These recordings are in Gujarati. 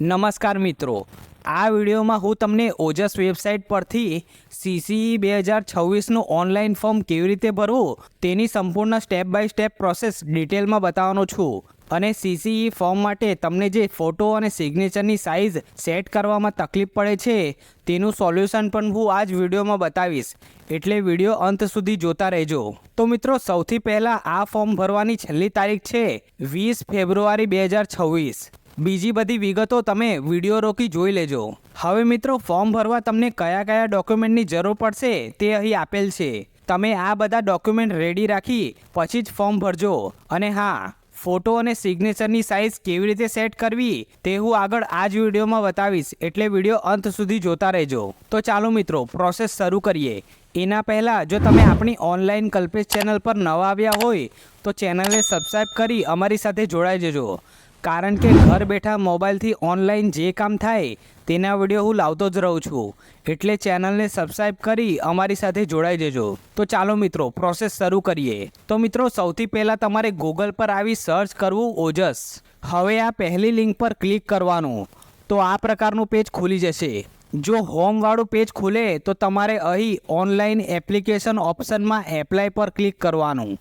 નમસ્કાર મિત્રો. આ વિડીયોમાં હું તમને ઓજસ વેબસાઇટ પરથી સીસીઈ બે હજાર છવ્વીસનું ઓનલાઈન ફોર્મ કેવી રીતે ભરવું તેની સંપૂર્ણ સ્ટેપ બાય સ્ટેપ પ્રોસેસ ડિટેલમાં બતાવવાનો છું. અને સીસીઈ ફોર્મ માટે તમને જે ફોટો અને સિગ્નેચરની સાઇઝ સેટ કરવામાં તકલીફ પડે છે, તેનું સોલ્યુશન પણ હું આ જ વિડીયોમાં બતાવીશ. એટલે વીડિયો અંત સુધી જોતા રહેજો. તો મિત્રો, સૌથી પહેલાં આ ફોર્મ ભરવાની છેલ્લી તારીખ છે વીસ ફેબ્રુઆરી બે હજાર છવ્વીસ. બીજી બધી વિગતો તમે વીડિયો રોકી જોઈ લેજો. હવે મિત્રો, ફોર્મ ભરવા તમને કયા કયા ડોક્યુમેન્ટની જરૂર પડશે તે અહીં આપેલ છે. તમે આ બધા ડોક્યુમેન્ટ રેડી રાખી પછી જ ફોર્મ ભરજો. અને હા, ફોટો અને સિગ્નેચરની સાઇઝ કેવી રીતે સેટ કરવી તે હું આગળ આ જ વિડીયોમાં બતાવીશ. એટલે વીડિયો અંત સુધી જોતા રહેજો. તો ચાલો મિત્રો, પ્રોસેસ શરૂ કરીએ. એના પહેલાં, જો તમે આપણી ઓનલાઈન કલ્પેશ ચેનલ પર નવા આવ્યા હોય, તો ચેનલને સબસ્ક્રાઈબ કરી અમારી સાથે જોડાઈ જજો. કારણ કે ઘર બેઠા મોબાઈલથી ઓનલાઈન જે કામ થાય તેના વીડિયો હું લાવતો જ રહું છું. એટલે ચેનલને સબસ્ક્રાઈબ કરી અમારી સાથે જોડાઈ જજો. તો ચાલો મિત્રો, પ્રોસેસ શરૂ કરીએ. તો મિત્રો, સૌથી પહેલાં તમારે ગૂગલ પર આવી સર્ચ કરવું ઓજસ. હવે આ પહેલી લિંક પર ક્લિક કરવાનું. તો આ પ્રકારનું પેજ ખુલી જશે. જો હોમવાળું પેજ ખુલે, તો તમારે અહીં ઓનલાઈન એપ્લિકેશન ઓપ્શનમાં એપ્લાય પર ક્લિક કરવાનું.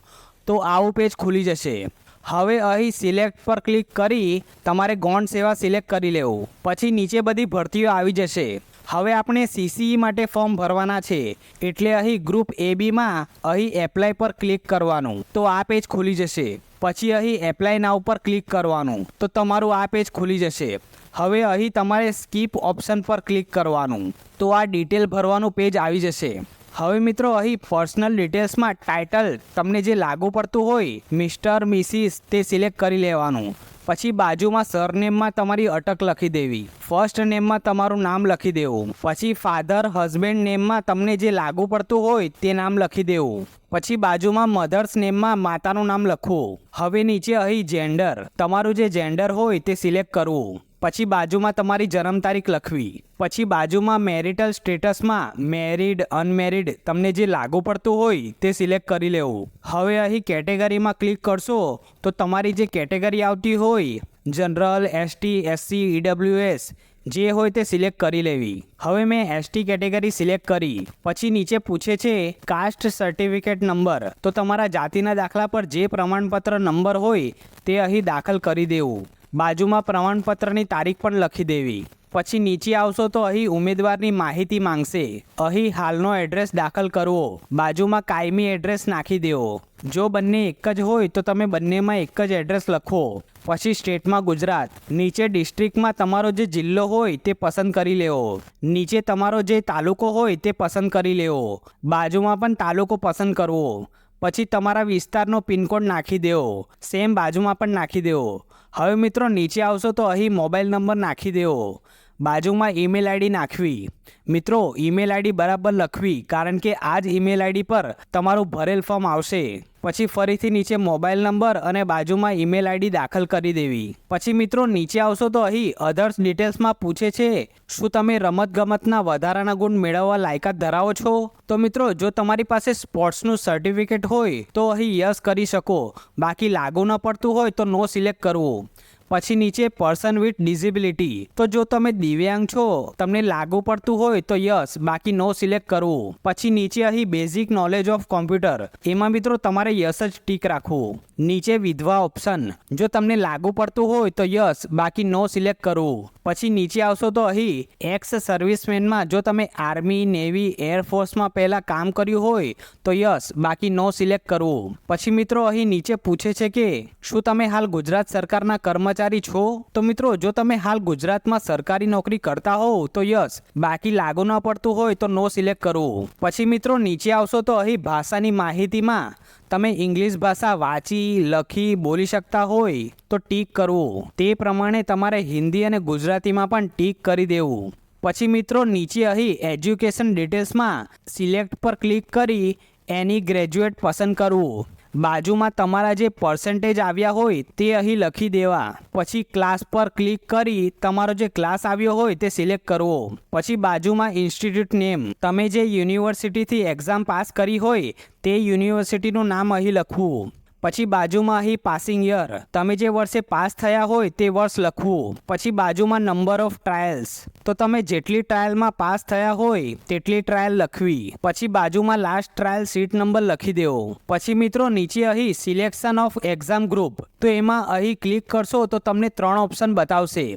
તો આવું પેજ ખુલી જશે. હવે અહીં સિલેક્ટ પર ક્લિક કરી તમારે ગૌણ સેવા સિલેક્ટ કરી લેવું. પછી નીચે બધી ભરતીઓ આવી જશે. હવે આપણે સીસીઈ માટે ફોર્મ ભરવાના છે. એટલે અહીં ગ્રુપ એ બીમાં અહીં એપ્લાય પર ક્લિક કરવાનું. તો આ પેજ ખુલી જશે. પછી અહીં એપ્લાય નાવ પર ક્લિક કરવાનું. તો તમારું આ પેજ ખુલી જશે. હવે અહીં તમારે સ્કીપ ઓપ્શન પર ક્લિક કરવાનું. તો આ ડિટેલ ભરવાનું પેજ આવી જશે. હવે મિત્રો, અહીં પર્સનલ ડિટેલ્સમાં ટાઇટલ તમને જે લાગુ પડતું હોય મિસ્ટર મિસિસ તે સિલેક્ટ કરી લેવાનું. પછી બાજુમાં સરનેમમાં તમારી અટક લખી દેવી. ફર્સ્ટ નેમમાં તમારું નામ લખી દેવું. પછી ફાધર હસબેન્ડ નેમમાં તમને જે લાગુ પડતું હોય, તે નામ લખી દેવું. પછી બાજુમાં મધર્સ નેમમાં માતાનું નામ લખવું. હવે નીચે અહીં જેન્ડર તમારું જે જેન્ડર હોય, તે સિલેક્ટ કરવું. પછી બાજુમાં તમારી જન્મ તારીખ લખવી. પછી બાજુમાં મેરિટલ સ્ટેટસમાં મેરિડ અનમેરિડ તમને જે લાગુ પડતું હોય તે સિલેક્ટ કરી લેવું. હવે અહીં કેટેગરીમાં ક્લિક કરશો તો તમારી જે કેટેગરી આવતી હોય જનરલ એસટી એસસી ઈડબ્લ્યુએસ જે હોય તે સિલેક્ટ કરી લેવી. હવે મેં એસટી કેટેગરી સિલેક્ટ કરી. પછી નીચે પૂછે છે કાસ્ટ સર્ટિફિકેટ નંબર તો તમારા જાતિના દાખલા પર જે પ્રમાણપત્ર નંબર હોય તે અહીં દાખલ કરી દેવું. બાજુમાં પ્રમાણપત્રની તારીખ પણ લખી દેવી. પછી નીચે આવશો તો અહીં ઉમેદવારની માહિતી માંગશે. અહીં હાલનો એડ્રેસ દાખલ કરવો. બાજુમાં કાયમી એડ્રેસ નાખી દેવો. જો બંને એક જ હોય તો તમે બંનેમાં એક જ એડ્રેસ લખો. પછી સ્ટેટમાં ગુજરાત. નીચે ડિસ્ટ્રિક્ટમાં તમારો જે જિલ્લો હોય તે પસંદ કરી લેવો. નીચે તમારો જે તાલુકો હોય તે પસંદ કરી લેવો. બાજુમાં પણ તાલુકો પસંદ કરવો. પછી તમારા વિસ્તારનો પિનકોડ નાખી દેવો. સેમ બાજુમાં પણ નાખી દેવો. હવે મિત્રો નીચે આવશો તો અહીં મોબાઈલ નંબર નાખી દેવો. બાજુમાં ઈમેલ આઈડી નાખવી. મિત્રો, ઈમેલ આઈડી બરાબર લખવી, કારણ કે આ જ ઈમેલ આઈડી પર તમારું ભરેલ ફોર્મ આવશે. પછી ફરીથી નીચે મોબાઈલ નંબર અને બાજુમાં ઈમેલ આઈડી દાખલ કરી દેવી. પછી મિત્રો, નીચે આવશો તો અહીં અધર્સ ડિટેલ્સમાં પૂછે છે, શું તમે રમતગમતના વધારાના ગુણ મેળવવા લાયકાત ધરાવો છો? તો મિત્રો, જો તમારી પાસે સ્પોર્ટ્સનું સર્ટિફિકેટ હોય, તો અહીં યસ કરી શકો. બાકી લાગુ ન પડતું હોય તો નો સિલેક્ટ કરવું. પછી નીચે પર્સન વિથ ડિઝિબિલિટી તો જો તમે દિવ્યાંગ છો, તમને લાગુ પડતું હોય તો યસ, બાકી નો સિલેક્ટ કરવું. પછી નીચે અહીં બેઝિક નોલેજ ઓફ કોમ્પ્યુટર એમાં મિત્રો તમારે યસ જ ટીક રાખવું. નીચે વિધવા ઓપ્શન જો તમને લાગુ પડતું હોય તો યસ, બાકી નો સિલેક્ટ કરવું. પછી નીચે આવશો તો અહીં એક્સ સર્વિસમેનમાં જો તમે આર્મી નેવી એરફોર્સમાં પહેલાં કામ કર્યું હોય તો યસ, બાકી નો સિલેક્ટ કરવું. પછી મિત્રો અહીં નીચે પૂછે છે કે, શું તમે હાલ ગુજરાત સરકારના કર્મચારી છો? તો મિત્રો, જો તમે હાલ ગુજરાતમાં સરકારી નોકરી કરતા હોવ, તો યસ, બાકી લાગુ ન પડતું હોય તો નો સિલેક્ટ કરવું પછી મિત્રો, નીચે આવશો તો અહીં ભાષાની માહિતીમાં તમે ઇંગ્લિશ ભાષા વાંચી, લખી, બોલી શકતા હોય, તો ટીક કરવું તે પ્રમાણે તમારે હિન્દી અને ગુજરાતીમાં પણ ટીક કરી દેવું. પછી મિત્રો, નીચે અહીં એજ્યુકેશન ડિટેલ્સમાં સિલેક્ટ પર ક્લિક કરી એની ગ્રેજ્યુએટ પસંદ કરવું. બાજુમાં તમારા જે પર્સન્ટેજ આવ્યા હોય તે અહીં લખી દેવા. પછી ક્લાસ પર ક્લિક કરી તમારો જે ક્લાસ આવ્યો હોય તે સિલેક્ટ કરવો. પછી બાજુમાં ઇન્સ્ટિટ્યૂટ નેમ તમે જે યુનિવર્સિટીથી એક્ઝામ પાસ કરી હોય તે યુનિવર્સિટીનું નામ અહીં લખવું. પછી બાજુમાં અહીં પાસિંગ યર તમે જે વર્ષે પાસ થયા હોય તે વર્ષ લખવું. પછી બાજુમાં નંબર ઓફ ટ્રાયલ્સ તો તમે જેટલી ટ્રાયલમાં પાસ થયા હોય, તેટલી ટ્રાયલ લખવી. પછી બાજુમાં લાસ્ટ ટ્રાયલ સીટ નંબર લખી દેવો. પછી મિત્રો નીચે અહીં સિલેક્શન ઓફ એક્ઝામ ગ્રુપ તો એમાં અહીં ક્લિક કરશો તો તમને ત્રણ ઓપ્શન બતાવશે.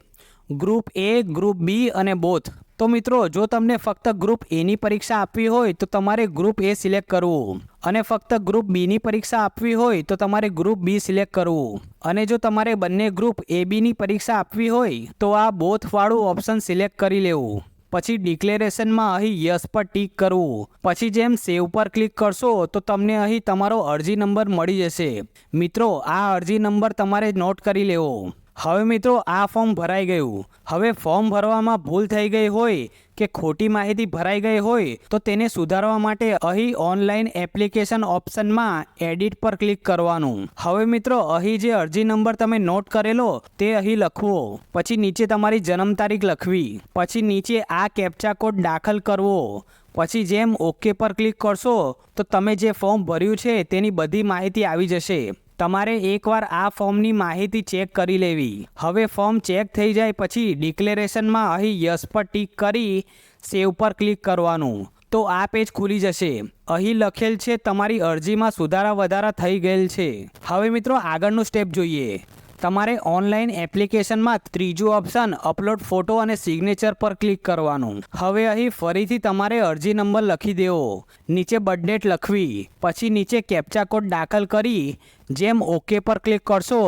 ગ્રુપ એ ગ્રુપ બી અને બોથ તો મિત્રો, જો તમને ફક્ત ગ્રુપ એની પરીક્ષા આપવી હોય, તો તમારે ગ્રુપ એ સિલેક્ટ કરવું. અને ફક્ત ગ્રુપ બીની પરીક્ષા આપવી હોય, તો તમારે ગ્રુપ બી સિલેક્ટ કરવું. અને જો તમારે બંને ગ્રુપ એ બીની પરીક્ષા આપવી હોય, તો આ બોથવાળું ઓપ્શન સિલેક્ટ કરી લેવું. પછી ડિક્લેરેશનમાં અહીં યસ પર ટીક કરવું. પછી જેમ સેવ પર ક્લિક કરશો, તો તમને અહીં તમારો અરજી નંબર મળી જશે. મિત્રો, આ અરજી નંબર તમારે નોટ કરી લેવો. હવે મિત્રો, આ ફોર્મ ભરાઈ ગયું. હવે ફોર્મ ભરવામાં ભૂલ થઈ ગઈ હોય કે ખોટી માહિતી ભરાઈ ગઈ હોય, તો તેને સુધારવા માટે અહીં ઓનલાઈન એપ્લિકેશન ઓપ્શનમાં એડિટ પર ક્લિક કરવાનું. હવે મિત્રો, અહીં જે અરજી નંબર તમે નોટ કરેલો, તે અહીં લખવો. પછી નીચે તમારી જન્મ તારીખ લખવી. પછી નીચે આ કેપ્ચા કોડ દાખલ કરવો. પછી જેમ ઓકે પર ક્લિક કરશો, તો તમે જે ફોર્મ ભર્યું છે, તેની બધી માહિતી આવી જશે. તમારે એકવાર આ ફોર્મની માહિતી ચેક કરી લેવી. હવે ફોર્મ ચેક થઈ જાય પછી ડિક્લેરેશનમાં અહીં યસ પર ટીક કરી સેવ પર ક્લિક કરવાનું. તો આ પેજ ખુલી જશે. અહીં લખેલ છે, તમારી અરજીમાં સુધારા વધારા થઈ ગયેલ છે. હવે મિત્રો આગળનું સ્ટેપ જોઈએ. તમારે ઓનલાઈન એપ્લિકેશનમાં ત્રીજું ઓપ્શન અપલોડ ફોટો અને સિગ્નેચર પર ક્લિક કરવાનું. હવે અહીં ફરીથી તમારે અરજી નંબર લખી દેવો. નીચે બર્થડેટ લખવી, પછી નીચે કેપ્ચા કોડ દાખલ કરી, જેમ ઓકે પર ક્લિક કરશો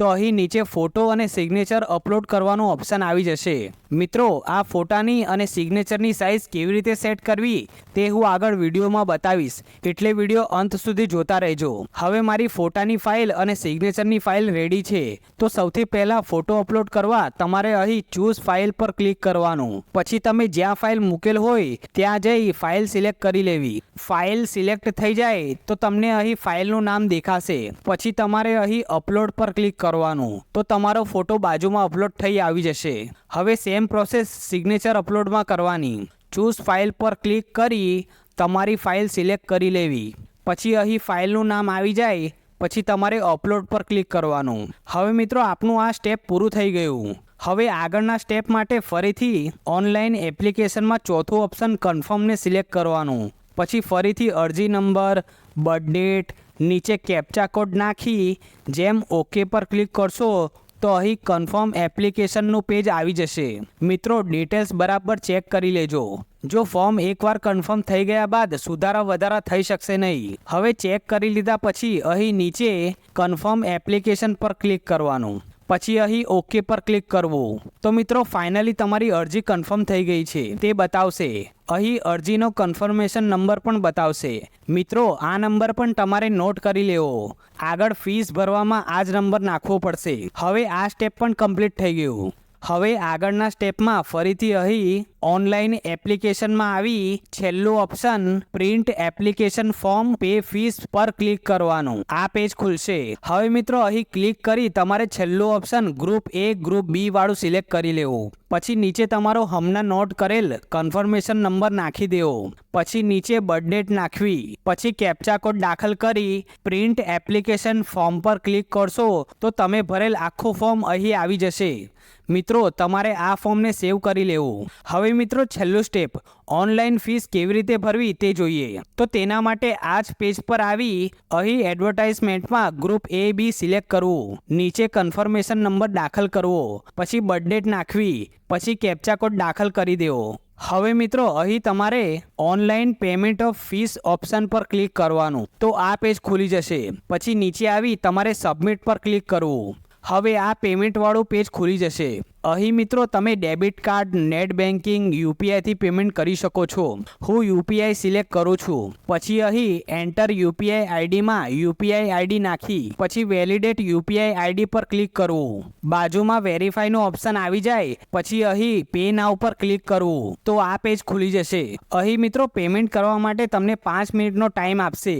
તો અહીં નીચે ફોટો અને સિગ્નેચર અપલોડ કરવાનું ઓપ્શન આવી જશે. મિત્રો, આ ફોટાની અને સિગ્નેચરની સાઇઝ કેવી રીતે સેટ કરવી, તે હું આગળ વિડીયોમાં બતાવીશ. એટલે વીડિયો અંત સુધી જોતા રહેજો. હવે મારી ફોટાની ફાઇલ અને સિગ્નેચરની ફાઇલ રેડી છે. તો સૌથી પહેલાં ફોટો અપલોડ કરવા તમારે અહીં ચૂઝ ફાઇલ પર ક્લિક કરવાનું. પછી તમે જ્યાં ફાઇલ મૂકેલ હોય, ત્યાં જઈ ફાઇલ સિલેક્ટ કરી લેવી. ફાઇલ સિલેક્ટ થઈ જાય, તો તમને અહીં ફાઇલનું નામ દેખાશે. પછી તમારે અહીં અપલોડ પર ક્લિક કરવાનું. તો તમારો ફોટો બાજુમાં અપલોડ થઈ આવી જશે. હવે સેમ પ્રોસેસ સિગ્નેચર અપલોડમાં કરવાની. ચૂઝ ફાઇલ પર ક્લિક કરી તમારી ફાઇલ સિલેક્ટ કરી લેવી. પછી અહીં ફાઇલનું નામ આવી જાય, પછી તમારે અપલોડ પર ક્લિક કરવાનું. હવે મિત્રો આપનું આ સ્ટેપ પૂરું થઈ ગયું. હવે આગળના સ્ટેપ માટે ફરીથી ઓનલાઈન એપ્લિકેશનમાં ચોથું ઓપ્શન કન્ફર્મને સિલેક્ટ કરવાનું. પછી ફરીથી અરજી નંબર બર્થડેટ નીચે કેપ્ચા કોડ નાખી, જેમ ઓકે પર ક્લિક કરશો, તો અહીં કન્ફર્મ એપ્લિકેશનનું પેજ આવી જશે. મિત્રો ડિટેલ્સ બરાબર ચેક કરી લેજો. જો ફોર્મ એકવાર કન્ફર્મ થઈ ગયા બાદ સુધારા વધારા થઈ શકશે નહીં. હવે ચેક કરી લીધા પછી અહીં નીચે કન્ફર્મ એપ્લિકેશન પર ક્લિક કરવાનું. પછી અહીં ઓકે પર ક્લિક કરવું. તો મિત્રો ફાઇનલી તમારી અરજી કન્ફર્મ થઈ ગઈ છે. તે બતાવશે. અહીં અરજીનો કન્ફર્મેશન નંબર પણ બતાવશે. મિત્રો, આ નંબર પણ તમારે નોટ કરી લેવો. આગળ ફીસ ભરવામાં આ જ નંબર નાખવો પડશે. હવે આ સ્ટેપ પણ કમ્પ્લીટ થઈ ગયું. હવે આગળના સ્ટેપમાં ફરીથી અહીં ઓનલાઈન એપ્લિકેશનમાં આવી છેલ્લું option print application form pay fees પર ક્લિક કરવાનું. આ પેજ ખુલશે. હવે મિત્રો, અહીં ક્લિક કરી તમારે છેલ્લું option group A, group B વાળું સિલેક્ટ કરી લેવું. પછી નીચે તમારો હમણાં નોટ કરેલ કન્ફર્મેશન નંબર નાખી દેવો. પછી નીચે બર્થડેટ નાખવી. પછી કેપ્ચા કોડ દાખલ કરી પ્રિન્ટ એપ્લિકેશન ફોર્મ પર ક્લિક કરશો તો તમે ભરેલ આખું ફોર્મ અહીં આવી જશે. મિત્રો, તમારે આ ફોર્મને સેવ કરી લેવું. હવે મિત્રો, છેલ્લું સ્ટેપ ઓનલાઈન ફીસ કેવી રીતે ભરવી તે જોઈએ. તો તેના માટે આ જ પેજ પર આવી અહીં એડવર્ટાઇઝમેન્ટમાં ગ્રુપ એ બી સિલેક્ટ કરવું. નીચે કન્ફર્મેશન નંબર દાખલ કરવો. પછી બર્થડેટ નાખવી. પછી કેપ્ચા કોડ દાખલ કરી દેવો. હવે મિત્રો, અહીં તમારે online payment of fees option પર ક્લિક કરવાનું. તો આ પેજ ખુલી જશે. પછી નીચે આવી તમારે સબમિટ પર ક્લિક કરવું. હવે આ પેમેન્ટવાળું પેજ ખુલી જશે. અહીં મિત્રો તમે ડેબિટ કાર્ડ, નેટ બેન્કિંગ યુપીઆઈથી પેમેન્ટ કરી શકો છો. હું યુપીઆઈ સિલેક્ટ કરું છું. પછી અહીં એન્ટર યુપીઆઈ આઈડીમાં યુપીઆઈ આઈડી નાખી. પછી વેલિડેટ યુપીઆઈ આઈડી પર ક્લિક કરવું બાજુમાં વેરીફાઈનું ઓપ્શન આવી જાય. પછી અહીં પે ના ઉપર ક્લિક કરવું તો આ પેજ ખુલી જશે. અહીં મિત્રો પેમેન્ટ કરવા માટે તમને પાંચ મિનિટનો ટાઈમ આપશે.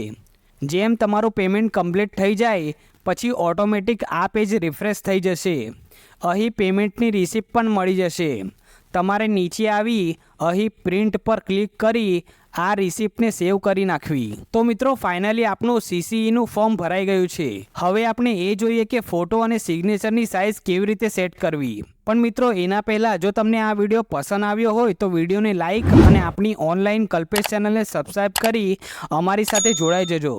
જેમ તમારું પેમેન્ટ કમ્પ્લીટ થઈ જાય, પછી ઓટોમેટિક આ પેજ રિફ્રેશ થઈ જશે. અહીં પેમેન્ટની રિસિપ્ટ પણ મળી જશે. તમારે નીચે આવી અહીં પ્રિન્ટ પર ક્લિક કરી આ રિસિપ્ટને સેવ કરી નાખવી. તો મિત્રો ફાઇનલી આપણું સીસીઈનું ફોર્મ ભરાઈ ગયું છે. હવે આપણે એ જોઈએ કે ફોટો અને સિગ્નેચરની સાઇઝ કેવી રીતે સેટ કરવી. પણ મિત્રો, એના પહેલાં જો તમને આ વીડિયો પસંદ આવ્યો હોય, તો વિડીયોને લાઇક અને આપણી ઓનલાઈન કલ્પેશ ચેનલને સબસ્ક્રાઈબ કરી અમારી સાથે જોડાઈ જજો.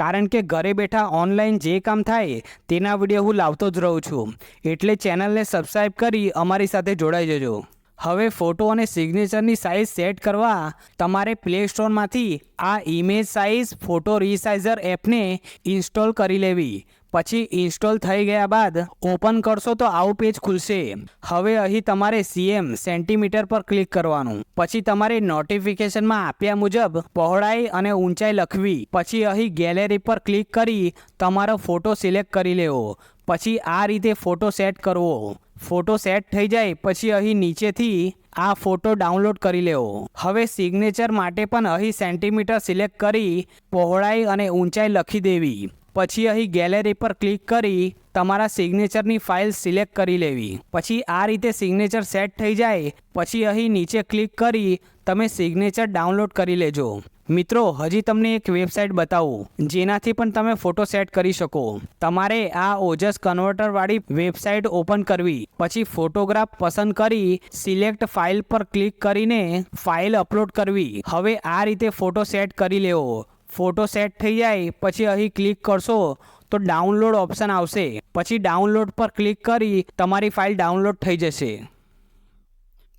કારણ કે ઘરે બેઠા ઓનલાઈન જે કામ થાય, તેના વીડિયો હું લાવતો જ રહું છું. એટલે ચેનલને સબસ્ક્રાઈબ કરી અમારી સાથે જોડાઈ જજો. હવે ફોટો અને સિગ્નેચરની સાઇઝ સેટ કરવા તમારે પ્લે સ્ટોરમાંથી આ ઇમેજ સાઇઝ ફોટો રિસાઇઝર એપને ઇન્સ્ટોલ કરી લેવી. પછી ઇન્સ્ટોલ થઈ ગયા બાદ ઓપન કરશો તો આવું પેજ ખુલશે. હવે અહીં તમારે સીએમ સેન્ટીમીટર પર ક્લિક કરવાનું. પછી તમારે નોટિફિકેશનમાં આપ્યા મુજબ પહોળાઈ અને ઊંચાઈ લખવી. પછી અહીં ગેલેરી પર ક્લિક કરી તમારો ફોટો સિલેક્ટ કરી લેવો. પછી આ રીતે ફોટો સેટ કરવો. ફોટો સેટ થઈ જાય પછી અહીં નીચેથી આ ફોટો ડાઉનલોડ કરી લેવો. હવે સિગ્નેચર માટે પણ અહીં સેન્ટીમીટર સિલેક્ટ કરી પહોળાઈ અને ઊંચાઈ લખી દેવી. પછી અહીં ગેલેરી પર ક્લિક કરી તમારા સિગ્નેચરની ફાઇલ સિલેક્ટ કરી લેવી. પછી આ રીતે સિગ્નેચર સેટ થઈ જાય. પછી અહીં નીચે ક્લિક કરી તમે સિગ્નેચર ડાઉનલોડ કરી લેજો. મિત્રો, હજી તમને એક વેબસાઇટ બતાવું, જેનાથી પણ તમે ફોટો સેટ કરી શકો. તમારે આ ઓજસ કન્વર્ટરવાળી વેબસાઇટ ઓપન કરવી. પછી ફોટોગ્રાફ પસંદ કરી સિલેક્ટ ફાઇલ પર ક્લિક કરીને ફાઇલ અપલોડ કરવી. હવે આ રીતે ફોટો સેટ કરી લેવો. ફોટો સેટ થઈ જાય, પછી અહીં ક્લિક કરશો તો ડાઉનલોડ ઓપ્શન આવશે. પછી ડાઉનલોડ પર ક્લિક કરી તમારી ફાઇલ ડાઉનલોડ થઈ જશે.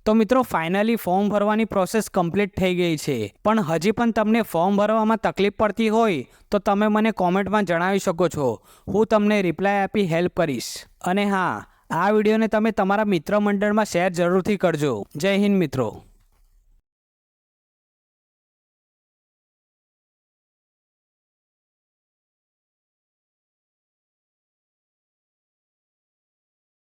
તો મિત્રો, ફાઇનલી ફોર્મ ભરવાની પ્રોસેસ કમ્પ્લીટ થઈ ગઈ છે. પણ હજી પણ તમને ફોર્મ ભરવામાં તકલીફ પડતી હોય તો તમે મને કોમેન્ટમાં જણાવી શકો છો. હું તમને રિપ્લાય આપી હેલ્પ કરીશ. અને હા, આ વિડીયોને તમે તમારા મિત્ર મંડળમાં શેર જરૂરથી કરજો. જય હિન્દ મિત્રો.